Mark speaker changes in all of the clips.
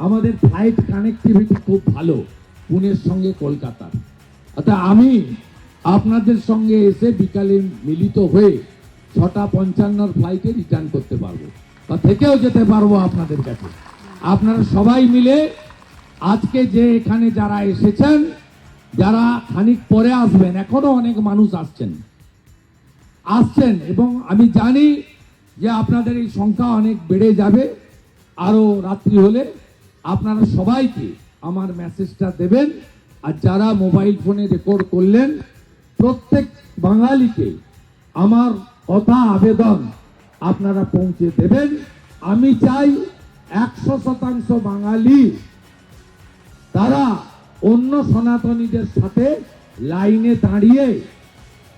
Speaker 1: আমাদের flight connectivity খুব ভালো, পুনের সঙ্গে কলকাতার। অর্থাৎ আমি আপনাদের সঙ্গে এসে বিকালে মিলিত হয়ে ছটা পঞ্চান্নর ফ্লাইটে রিটার্ন করতে পারব। বা থেকেও যেতে পারব আপনাদের কাছে। আপনারা সবাই মিলে আজকে যে এখানে যারা এসেছেন, যারা খানিক পরে আসবেন, এখনও অনেক মানুষ আসছেন। আসছেন এবং আমি জানি যে আপনাদের এই সংখ্যা অনেক বেড়ে যাবে, আরও রাত্রি হলে। আপনারা সবাইকে আমার মেসেজটা দেবেন। আর যারা মোবাইল ফোনে রেকর্ড করলেন, প্রত্যেক বাঙালিকে আমার কথা আবেদন আপনারা পৌঁছে দেবেন। আমি চাই একশো শতাংশ বাঙালি তারা অন্য সনাতনীদের সাথে লাইনে দাঁড়িয়ে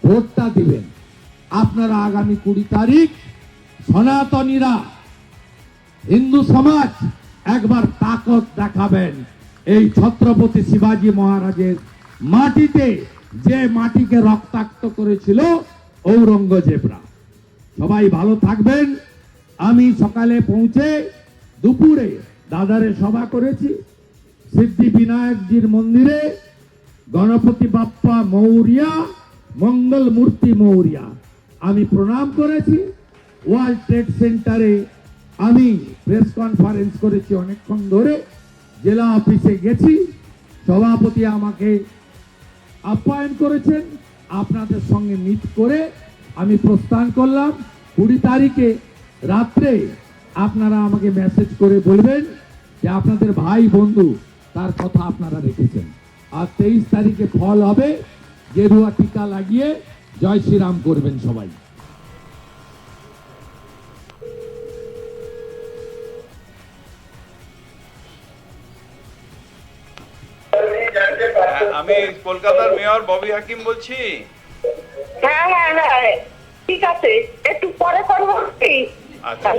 Speaker 1: ভোটটা দিবেন। আপনারা আগামী কুড়ি তারিখ সনাতনীরা হিন্দু সমাজ একবার তাকত দেখাবেন। এই ছত্রপতি শিবাজী মহারাজের মাটিতে যে মাটিকে রক্তাক্ত করেছিল ঔরঙ্গজেবরা। সবাই ভালো থাকবেন। আমি সকালে পৌঁছে দুপুরে দাদারে সভা করেছি। সিদ্ধি বিনায়কজির মন্দিরে গণপতি বাপ্পা মৌরিয়া, মঙ্গল মূর্তি মৌরিয়া। আমি প্রণাম করেছি। ওয়ার্ল্ড ট্রেড সেন্টারে আমি প্রেস কনফারেন্স করেছি অনেকক্ষণ ধরে, জেলা অফিসে গেছি। সভাপতি আমাকে আপ্যায়ন করেছেন, আপনাদের সঙ্গে মিট করে আমি প্রস্থান করলাম। কুড়ি তারিখে রাত্রে আপনারা আমাকে মেসেজ করে বলবেন যে আপনাদের ভাই বন্ধু, তার কথা আপনারা রেখেছেন। আর তেইশ তারিখে ফল হবে, গেরুয়া টিকা লাগিয়ে জয় শ্রীরাম করবেন সবাই।
Speaker 2: আমি কলকাতার মেয়র ববি হাকিম বলছি।
Speaker 3: হ্যাঁ হ্যাঁ হ্যাঁ ঠিক আছে। একটু পরে করব।
Speaker 2: আচ্ছা।